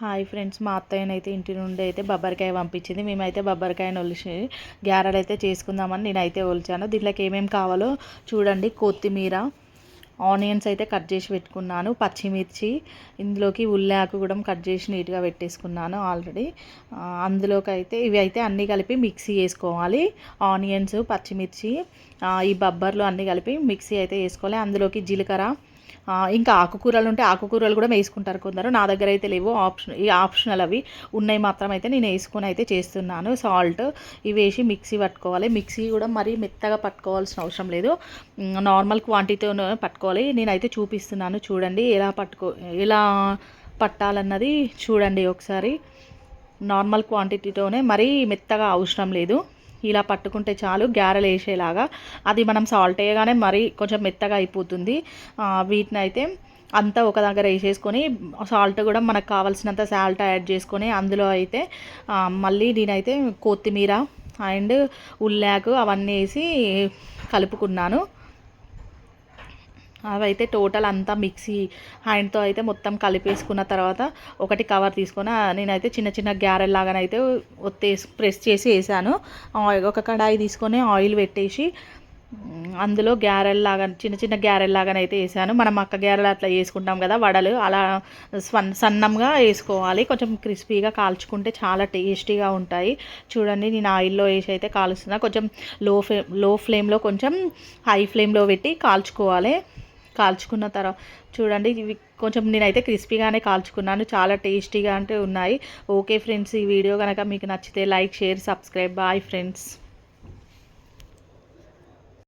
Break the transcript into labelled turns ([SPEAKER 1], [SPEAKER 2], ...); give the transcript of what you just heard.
[SPEAKER 1] Hi friends మా అత్తయ్యనైతే ఇంటి నుండి అయితే బొబ్బరికాయ పంపించింది. మేమైతే బొబ్బరికాయను ఒలిచి గ్యారెడ్ అయితే చేసుకుందామని నేనైతే ఒలిచాను. దీంట్లోకి ఏమేమి కావాలో చూడండి. కొత్తిమీర ఆనియన్స్ అయితే కట్ చేసి పెట్టుకున్నాను. పచ్చిమిర్చి ఇందులోకి ఉల్లాకు కూడా కట్ చేసి నీట్గా పెట్టేసుకున్నాను ఆల్రెడీ. అందులోకి అయితే ఇవి అయితే అన్నీ కలిపి మిక్సీ వేసుకోవాలి. ఆనియన్స్ పచ్చిమిర్చి ఈ బబ్బర్లు అన్నీ కలిపి మిక్సీ అయితే వేసుకోవాలి. అందులోకి జీలకర్ర ఇంకా ఆకుకూరలు ఉంటే ఆకుకూరలు కూడా వేసుకుంటారు కొందరు. నా దగ్గర అయితే లేవు. ఆప్షన్ ఈ ఆప్షనల్ అవి ఉన్నాయి మాత్రం అయితే నేను వేసుకొని అయితే చేస్తున్నాను. సాల్ట్ ఇవి వేసి మిక్సీ పట్టుకోవాలి. మిక్సీ కూడా మరీ మెత్తగా పట్టుకోవాల్సిన అవసరం లేదు. నార్మల్ క్వాంటిటీతో పట్టుకోవాలి. నేనైతే చూపిస్తున్నాను. చూడండి ఎలా పట్టుకో ఎలా పట్టాలన్నది చూడండి ఒకసారి. నార్మల్ క్వాంటిటీతోనే మరీ మెత్తగా అవసరం లేదు. ఇలా పట్టుకుంటే చాలు గ్యారెలు వేసేలాగా. అది మనం సాల్ట్ వేయగానే మరీ కొంచెం మెత్తగా అయిపోతుంది. వీటిని అయితే అంతా ఒక దగ్గర వేసేసుకొని సాల్ట్ కూడా మనకు కావాల్సినంత సాల్ట్ యాడ్ చేసుకొని అందులో అయితే మళ్ళీ నేనైతే కొత్తిమీర అండ్ ఉల్లాకు అవన్నీ వేసి కలుపుకున్నాను. అవైతే టోటల్ అంతా మిక్సీ హ్యాండ్తో అయితే మొత్తం కలిపేసుకున్న తర్వాత ఒకటి కవర్ తీసుకొని నేనైతే చిన్న చిన్న గ్యారెల్ లాగానైతే ఒత్తేసి ప్రెస్ చేసి వేసాను. ఒక కడాయి తీసుకొని ఆయిల్ పెట్టేసి అందులో గ్యారెల్ లాగా చిన్న చిన్న గ్యారెల్ లాగానైతే వేసాను. మనం అక్క గ్యారెలు అట్లా వేసుకుంటాం కదా వడలు అలా సన్ సన్నంగా వేసుకోవాలి. కొంచెం క్రిస్పీగా కాల్చుకుంటే చాలా టేస్టీగా ఉంటాయి. చూడండి నేను ఆయిల్లో వేసి అయితే కాలుస్తున్నా. కొంచెం లో ఫ్లేమ్లో ఫ్లేమ్లో కొంచెం హై ఫ్లేమ్లో పెట్టి కాల్చుకోవాలి. కాల్చుకున్న తర్వాత చూడండి ఇవి కొంచెం నేనైతే క్రిస్పీగానే కాల్చుకున్నాను చాలా టేస్టీగా అంటే ఉన్నాయి. ఓకే ఫ్రెండ్స్ ఈ వీడియో కనుక మీకు నచ్చితే like share subscribe. Bye friends.